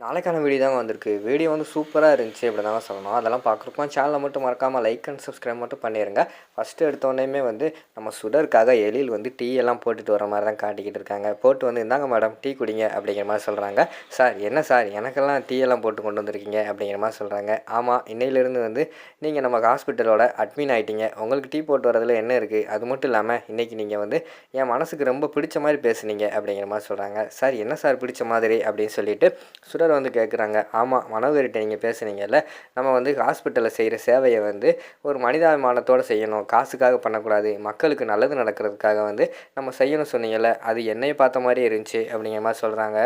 நாளைக்கான வீடியோ தாங்க வந்திருக்கு. வீடியோ வந்து சூப்பராக இருந்துச்சு அப்படி தாங்க சொல்லணும். அதெல்லாம் பார்க்குறப்போ சேனலை மட்டும் மறக்காமல் லைக் அண்ட் சப்ஸ்கிரைப் மட்டும் பண்ணிடுங்க ஃபஸ்ட்டு எடுத்தோடனேமே வந்து நம்ம சுடருக்காக எழில் வந்து டீ எல்லாம் போட்டுட்டு வர மாதிரி தான் காட்டிக்கிட்டு இருக்காங்க. போட்டு வந்து இந்தாங்க மேடம் டீ குடிங்க அப்படிங்கிற மாதிரி சொல்கிறாங்க சார் என்ன சார் எனக்கெல்லாம் டீ எல்லாம் போட்டு கொண்டு வந்திருக்கீங்க அப்படிங்கிற மாதிரி சொல்கிறாங்க ஆமாம் இன்னையிலேருந்து வந்து நீங்கள் நம்ம ஹாஸ்பிட்டலோட அட்மின் ஆகிட்டீங்க உங்களுக்கு டீ போட்டு வரதுல என்ன இருக்குது அது மட்டும் இல்லாமல் இன்றைக்கி நீங்கள் வந்து என் மனசுக்கு ரொம்ப பிடிச்ச மாதிரி பேசுனீங்க அப்படிங்கிற மாதிரி சொல்கிறாங்க சார் என்ன சார் பிடிச்ச மாதிரி? அப்படின்னு சொல்லிட்டு சுடர் வந்து கேட்குறாங்க ஆமாம் மனோகரிட்ட நீங்கள் பேசுனீங்கல்ல நம்ம வந்து ஹாஸ்பிட்டலில் செய்கிற சேவையை வந்து ஒரு மனிதாபிமானத்தோடு செய்யணும். காசுக்காக பண்ணக்கூடாது. மக்களுக்கு நல்லது நடக்கிறதுக்காக வந்து நம்ம செய்யணும் சொன்னீங்கல்ல அது என்னையை பார்த்த மாதிரி இருந்துச்சு அப்படிங்கிற மாதிரி சொல்கிறாங்க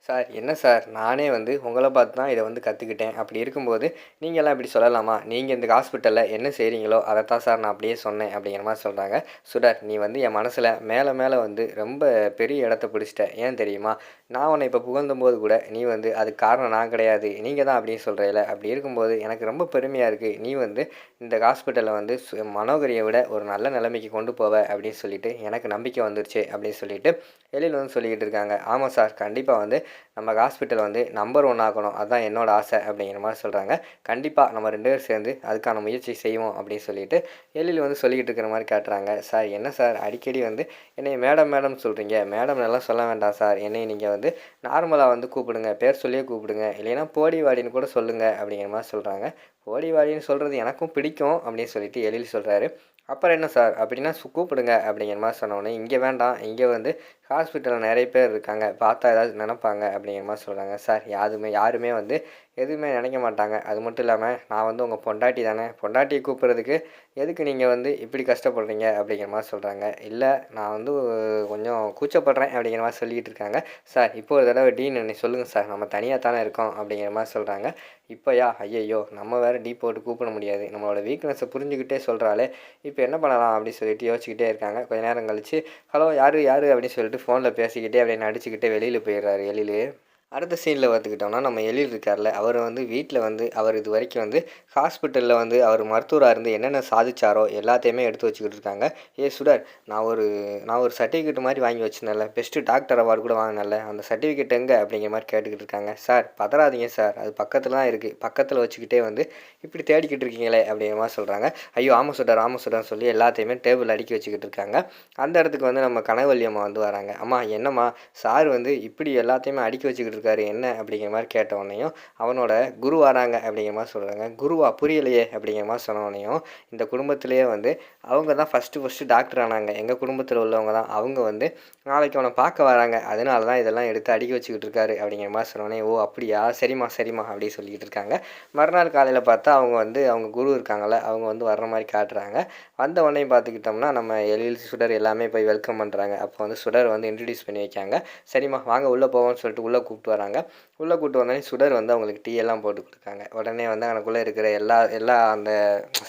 சார் என்ன சார்? நானே வந்து உங்களை பார்த்து தான் இதை வந்து கற்றுக்கிட்டேன் அப்படி இருக்கும்போது நீங்கள்லாம் இப்படி சொல்லலாமா? நீங்கள் இந்த ஹாஸ்பிட்டலில் என்ன செய்கிறீங்களோ அதைத்தான் சார் நான் அப்படியே சொன்னேன் அப்படிங்கிற மாதிரி சொல்கிறாங்க சுடர் நீ வந்து என் மனசில் மேலே மேலே வந்து ரொம்ப பெரிய இடத்த பிடிச்சிட்ட. ஏன் தெரியுமா? நான் உன்னை இப்போ புகழ்ந்தும்போது கூட நீ வந்து அதுக்கு காரணம் நான் கிடையாது. நீங்கள் தான் அப்படின்னு சொல்கிறீல அப்படி இருக்கும்போது எனக்கு ரொம்ப பெருமையாக இருக்குது நீ வந்து இந்த ஹாஸ்பிட்டலில் வந்து சு- மனோகரியை விட ஒரு நல்ல நிலைமைக்கு கொண்டு போவ அப்படின்னு சொல்லிட்டு எனக்கு நம்பிக்கை வந்துருச்சு அப்படின்னு சொல்லிட்டு எழில் வந்து சொல்லிக்கிட்டு இருக்காங்க. ஆமாம் சார் கண்டிப்பாக வந்து நம்ம ஹாஸ்பிட்டல் வந்து நம்பர் ஒன் ஆகணும். அதுதான் என்னோட ஆசை அப்படிங்கிற மாதிரி சொல்கிறாங்க கண்டிப்பாக நம்ம ரெண்டு பேரும் சேர்ந்து அதுக்கான முயற்சி செய்வோம் அப்படின்னு சொல்லிட்டு எழில் வந்து சொல்லிக்கிட்டு இருக்கிற மாதிரி காட்டுறாங்க. சார் என்ன சார் அடிக்கடி வந்து என்னை மேடம் மேடம் சொல்கிறீங்க மேடம் எல்லாம் சொல்ல வேண்டாம் சார் என்னை நீங்கள் வந்து நார்மலாக வந்து கூப்பிடுங்க. பேர் சொல்லியே கூப்பிடுங்க. இல்லைன்னா போடி வாடின்னு கூட சொல்லுங்கள் அப்படிங்கிற மாதிரி சொல்கிறாங்க போடி வாடின்னு சொல்கிறது எனக்கும் பிடிக்கும். அப்படின்னு சொல்லிட்டு எழில் சொல்கிறாரு அப்புறம் என்ன சார்? அப்படின்னா கூப்பிடுங்க அப்படிங்கிற மாதிரி சொன்னோடனே இங்கே வேண்டாம். இங்கே வந்து ஹாஸ்பிட்டலில் நிறைய பேர் இருக்காங்க. பார்த்தா ஏதாவது நினப்பாங்க அப்படிங்கிற மாதிரி சொல்கிறாங்க சார் யாருமே யாருமே வந்து எதுவுமே நினைக்க மாட்டாங்க. அது மட்டும் இல்லாமல் நான் வந்து உங்கள் பொண்டாட்டி தானே. பொண்டாட்டியை கூப்பிட்றதுக்கு எதுக்கு நீங்கள் வந்து இப்படி கஷ்டப்படுறீங்க அப்படிங்கிற மாதிரி சொல்கிறாங்க இல்லை நான் வந்து கொஞ்சம் கூச்சப்படுறேன் அப்படிங்கிற மாதிரி சொல்லிக்கிட்டு இருக்காங்க. சார் இப்போ ஒரு தடவை டீன் என்னை சொல்லுங்கள் சார். நம்ம தனியாக தானே இருக்கோம் அப்படிங்கிற மாதிரி சொல்கிறாங்க இப்போயா? ஐயையோ நம்ம வேறு டீ போட்டு கூப்பிட முடியாது. நம்மளோட வீக்னஸை புரிஞ்சுக்கிட்டே சொல்கிறாளே இப்போ என்ன பண்ணலாம் அப்படின்னு சொல்லிட்டு யோசிச்சுக்கிட்டே இருக்காங்க. கொஞ்ச நேரம் கழிச்சு ஹலோ யார் யார்? அப்படின்னு சொல்லிட்டு ஃபோனில் பேசிக்கிட்டே அப்படியே நடிச்சுக்கிட்டே வெளியில் போயிடுறாரு எழில். அடுத்த சீனில் பார்த்துக்கிட்டோம்னா நம்ம எழில் இருக்கார்ல அவர் வந்து வீட்டில் வந்து அவர் இது வரைக்கும் வந்து ஹாஸ்பிட்டலில் வந்து அவர் மருத்துவராக இருந்து என்னென்ன சாதிச்சாரோ எல்லாத்தையுமே எடுத்து வச்சுக்கிட்டு இருக்காங்க. ஏ சுடர் நான் ஒரு நான் ஒரு சர்டிஃபிகேட் மாதிரி வாங்கி வச்சிருந்தேன்ல பெஸ்ட்டு டாக்டர் அவார்டு கூட வாங்கினேன்ல அந்த சர்டிஃபிகேட் எங்கே? அப்படிங்கிற மாதிரி கேட்டுக்கிட்டு இருக்காங்க. சார் பதறாதீங்க சார் அது பக்கத்தில் தான் இருக்குது பக்கத்தில் வச்சுக்கிட்டே வந்து இப்படி தேடிக்கிட்டு இருக்கீங்களே அப்படிங்கிற மாதிரி சொல்கிறாங்க ஐயோ ஆமாம் சுடர் ஆமாம் சுடர்னு சொல்லி எல்லாத்தையுமே டேபிள் அடுக்கி வச்சுக்கிட்டு இருக்காங்க. அந்த இடத்துக்கு வந்து நம்ம கனவல்லி அம்மா வந்து வராங்க. அம்மா என்னம்மா சார் வந்து இப்படி எல்லாத்தையுமே அடுக்கி வச்சுக்கிட்டு இருக்காரு என்ன அப்படிங்கிற மாதிரி கேட்ட உடனேயும் அவனோட குரு வராங்க அப்படிங்கிற மாதிரி சொல்கிறாங்க குருவா புரியலையே அப்படிங்கிற மாதிரி சொன்ன உடனேயும் இந்த குடும்பத்திலேயே வந்து அவங்க தான் ஃபஸ்ட்டு ஃபஸ்ட்டு டாக்டர் ஆனாங்க. எங்கள் குடும்பத்தில் உள்ளவங்க தான். அவங்க வந்து நாளைக்கு அவனை பார்க்க வராங்க. அதனால தான் இதெல்லாம் எடுத்து அடுக்கி வச்சுக்கிட்டு இருக்காரு அப்படிங்கிற மாதிரி சொன்னோடனே ஓ அப்படியா? சரிம்மா சரிம்மா அப்படி சொல்லிக்கிட்டு இருக்காங்க. மறுநாள் காலையில் பார்த்தா அவங்க வந்து அவங்க குரு இருக்காங்கள அவங்க வந்து வர்ற மாதிரி காட்டுறாங்க. வந்த உடனே பார்த்துக்கிட்டோம்னா நம்ம எழில் சுடர் எல்லாமே போய் வெல்கம் பண்ணுறாங்க அப்போ வந்து சுடர் வந்து இன்ட்ரடியூஸ் பண்ணி வைக்காங்க. சரிம்மா வாங்க உள்ளே போவோம்னு சொல்லிட்டு உள்ளே கூப்பிட்டு கூப்பிட்டு வராங்க. உள்ளே கூப்பிட்டு வந்தோடனே சுடர் வந்து அவங்களுக்கு டீ எல்லாம் போட்டு கொடுத்தாங்க உடனே வந்து எனக்குள்ளே இருக்கிற எல்லா எல்லா அந்த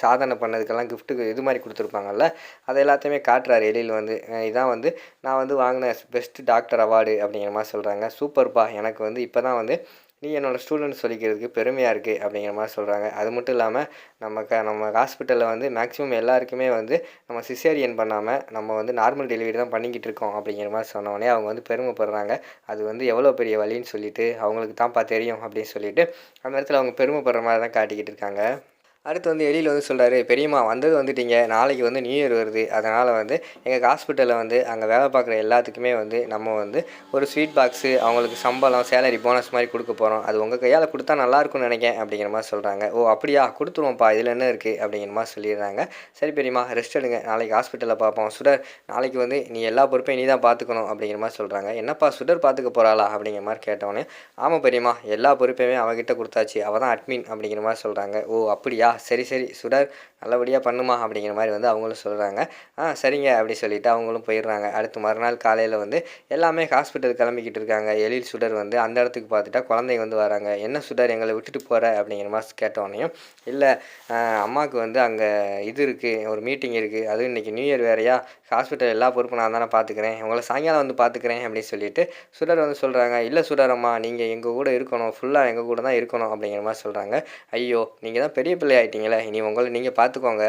சாதனை பண்ணதுக்கெல்லாம் கிஃப்ட்டுக்கு இது மாதிரி கொடுத்துருப்பாங்கல்ல அதை எல்லாத்தையுமே காட்டுறாரு எழில் வந்து. இதான் வந்து நான் வந்து வாங்கின பெஸ்ட் டாக்டர் அவார்டு அப்படிங்கிற மாதிரி சொல்கிறாங்க சூப்பர்ப்பா எனக்கு வந்து இப்போ தான் வந்து நீ என்னோடய ஸ்டூடெண்ட் சொல்லிக்கிறதுக்கு பெருமையாக இருக்குது அப்படிங்கிற மாதிரி சொல்கிறாங்க அது மட்டும் இல்லாமல் நம்ம க நம்ம ஹாஸ்பிட்டலில் வந்து மேக்ஸிமம் எல்லாருக்குமே வந்து நம்ம சிசேரியன் பண்ணாமல் நம்ம வந்து நார்மல் டெலிவரி தான் பண்ணிக்கிட்டு இருக்கோம் அப்படிங்கிற மாதிரி சொன்ன அவங்க வந்து பெருமைப்படுறாங்க. அது வந்து எவ்வளோ பெரிய வழின்னு சொல்லிட்டு அவங்களுக்கு தான்ப்பா தெரியும் அப்படின்னு சொல்லிட்டு அந்த இடத்துல அவங்க பெருமைப்படுற மாதிரி தான் காட்டிக்கிட்டு இருக்காங்க. அடுத்து வந்து எழில் வந்து சொல்கிறாரு பெரியம்மா வந்தது வந்துட்டீங்க. நாளைக்கு வந்து நியூ இயர் வருது. அதனால் வந்து எங்கள் ஹாஸ்பிட்டலில் வந்து அங்கே வேலை பார்க்குற எல்லாத்துக்குமே வந்து நம்ம வந்து ஒரு ஸ்வீட் பாக்ஸு அவங்களுக்கு சம்பளம் சேலரி போனஸ் மாதிரி கொடுக்க போகிறோம் அது உங்கள் கையால் கொடுத்தா நல்லா இருக்கும்னு அப்படிங்கிற மாதிரி சொல்கிறாங்க ஓ அப்படியா? கொடுத்துருவோம்ப்பா. இதில் என்ன இருக்குது அப்படிங்கிற மாதிரி சொல்லிடுறாங்க. சரி பெரியம்மா ரெஸ்ட் எடுங்க. நாளைக்கு ஹாஸ்பிட்டலில் பார்ப்போம். சுடர் நாளைக்கு வந்து நீ எல்லா பொறுப்பையும் நீ தான் பார்த்துக்கணும் அப்படிங்கிற மாதிரி சொல்கிறாங்க என்னப்பா சுடர் பார்த்துக்க போகிறாளா அப்படிங்கிற மாதிரி கேட்டோன்னே ஆமாம் பெரியம்மா. எல்லா பொறுப்பையுமே அவகிட்ட கொடுத்தாச்சு. அவள் தான் அட்மின் அப்படிங்கிற மாதிரி சொல்கிறாங்க ஓ அப்படியா? சரி சரி சுடர் நல்லபடியாக பண்ணுமா அப்படிங்கிற மாதிரி வந்து அவங்களும் சொல்கிறாங்க ஆ சரிங்க அப்படி சொல்லிட்டு அவங்களும் போயிடுறாங்க. அடுத்து மறுநாள் காலையில் வந்து எல்லாமே ஹாஸ்பிட்டல் கிளம்பிக்கிட்டு இருக்காங்க. எழில் சுடர் வந்து அந்த இடத்துக்கு பார்த்துட்டா குழந்தைங்க வந்து வராங்க. என்ன சுடர் எங்களை விட்டுட்டு போகிற அப்படிங்கிற மாதிரி கேட்டோடனையும் இல்லை அம்மாவுக்கு வந்து அங்கே இது இருக்குது ஒரு மீட்டிங் இருக்குது அதுவும் இன்றைக்கி நியூ இயர் வேறையா? ஹாஸ்பிட்டல் எல்லா பொறுப்பும் நான் தானே பார்த்துக்கிறேன். உங்களை சாயங்காலம் வந்து பார்த்துக்கிறேன் அப்படின்னு சொல்லிட்டு சுடர் வந்து சொல்கிறாங்க இல்லை சுடரம்மா நீங்கள் எங்கள் கூட இருக்கணும் ஃபுல்லாக எங்கள் கூட தான் இருக்கணும் அப்படிங்கிற மாதிரி சொல்கிறாங்க ஐயோ நீங்கள் தான் பெரிய பிள்ளை ஆகிட்டீங்களே இனி உங்களை நீங்கள் பார்த்துக்கோங்க.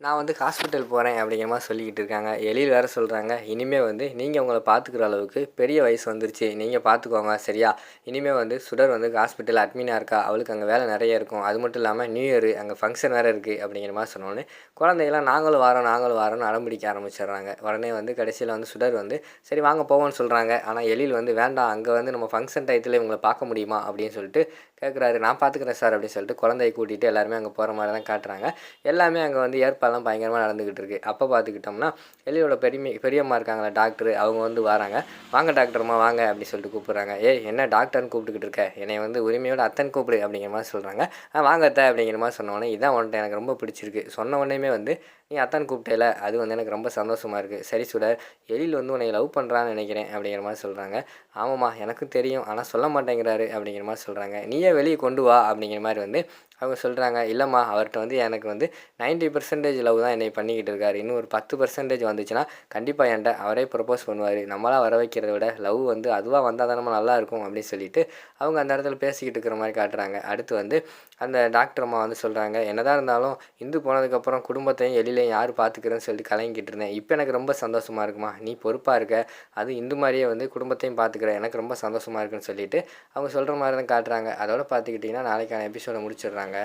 நான் வந்து ஹாஸ்பிட்டல் போகிறேன் அப்படிங்கிற மாதிரி சொல்லிக்கிட்டு இருக்காங்க. எழில் வேறு சொல்கிறாங்க இனிமேல் வந்து நீங்கள் உங்களை பார்த்துக்கிற அளவுக்கு பெரிய வயசு வந்துருச்சு நீங்கள் பார்த்துக்கோங்க சரியா? இனிமேல் வந்து சுடர் வந்து ஹாஸ்பிட்டல் அட்மினாக இருக்கா? அவளுக்கு அங்கே வேலை நிறைய இருக்கும். அது மட்டும் இல்லாமல் நியூ இயர் அங்கே ஃபங்க்ஷன் வேறு இருக்குது அப்படிங்கிற மாதிரி சொன்னோன்னே குழந்தைகளாம் நாங்களும் வரோம் நாங்களும் வரோம்னு அடம்பிடிக்க ஆரம்பிச்சிடுறாங்க. உடனே வந்து கடைசியில் வந்து சுடர் வந்து சரி வாங்க போவோம்னு சொல்கிறாங்க ஆனால் எழில் வந்து வேண்டாம் அங்கே வந்து நம்ம ஃபங்க்ஷன் டயத்தில் இவங்களை பார்க்க முடியுமா அப்படின்னு சொல்லிட்டு கேட்குறாரு நான் பார்த்துக்கிறேன் சார் அப்படின்னு சொல்லிட்டு குழந்தைய கூட்டிகிட்டு எல்லாருமே அங்கே போகிற மாதிரி தான் காட்டுறாங்க. எல்லாமே அங்கே வந்து இப்போல்லாம் பயங்கரமாக நடந்துக்கிட்டு இருக்கு அப்போ பார்த்துக்கிட்டோம்னா எலியோட பெரியமை பெரியம்மா இருக்காங்களா டாக்டர் அவங்க வந்து வராங்க. வாங்க டாக்டர்மா வாங்க அப்படி சொல்லிட்டு கூப்பிட்றாங்க. ஏய் என்ன டாக்டர்னு கூப்பிட்டுக்கிட்டு இருக்க? என்னை வந்து உரிமையோட அத்தன் கூப்பிடு அப்படிங்கிற மாதிரி சொல்கிறாங்க வாங்கத்த வாங்க அத்தை அப்படிங்கிற மாதிரி சொன்னோடனே இதான் உன்ட்ட எனக்கு ரொம்ப பிடிச்சிருக்கு. சொன்ன உடனேமே வந்து நீ அத்தான் கூப்பிட்டேல? அது வந்து எனக்கு ரொம்ப சந்தோஷமாக இருக்குது சரி சுடர் எழில் வந்து உன்னை லவ் பண்ணுறான்னு நினைக்கிறேன் அப்படிங்கிற மாதிரி சொல்கிறாங்க ஆமாம்மா எனக்கும் தெரியும். ஆனால் சொல்ல மாட்டேங்கிறாரு அப்படிங்கிற மாதிரி சொல்கிறாங்க நீயே வெளியே கொண்டு வா அப்படிங்கிற மாதிரி வந்து அவங்க சொல்கிறாங்க இல்லைம்மா அவர்கிட்ட வந்து எனக்கு வந்து நைன்ட்டி பர்சன்டேஜ் லவ் தான் என்னை பண்ணிக்கிட்டு இருக்காரு. இன்னும் ஒரு பத்து பர்சன்டேஜ் வந்துச்சுன்னா கண்டிப்பாக என்கிட்ட அவரே ப்ரப்போஸ் பண்ணுவார். நம்மளாக வர வைக்கிறத விட லவ் வந்து அதுவாக வந்தால் தான் நம்ம நல்லா இருக்கும் அப்படின்னு சொல்லிட்டு அவங்க அந்த இடத்துல பேசிக்கிட்டு இருக்கிற மாதிரி காட்டுறாங்க. அடுத்து வந்து அந்த டாக்டர் அம்மா வந்து சொல்கிறாங்க என்னதான் இருந்தாலும் இந்து போனதுக்கப்புறம் குடும்பத்தையும் எழிலையும் யார் பார்த்துக்கிறேன்னு சொல்லிட்டு கலங்கிட்டு இருந்தேன். இப்போ எனக்கு ரொம்ப சந்தோஷமாக இருக்குமா? நீ பொறுப்பாக இருக்க. அது இந்து மாதிரியே வந்து குடும்பத்தையும் பார்த்துக்கிற எனக்கு ரொம்ப சந்தோஷமாக இருக்குன்னு சொல்லிட்டு அவங்க சொல்கிற மாதிரி தான் காட்டுறாங்க. அதோட பார்த்துக்கிட்டிங்கன்னா நாளைக்கான எபிசோடை முடிச்சிடுறாங்க.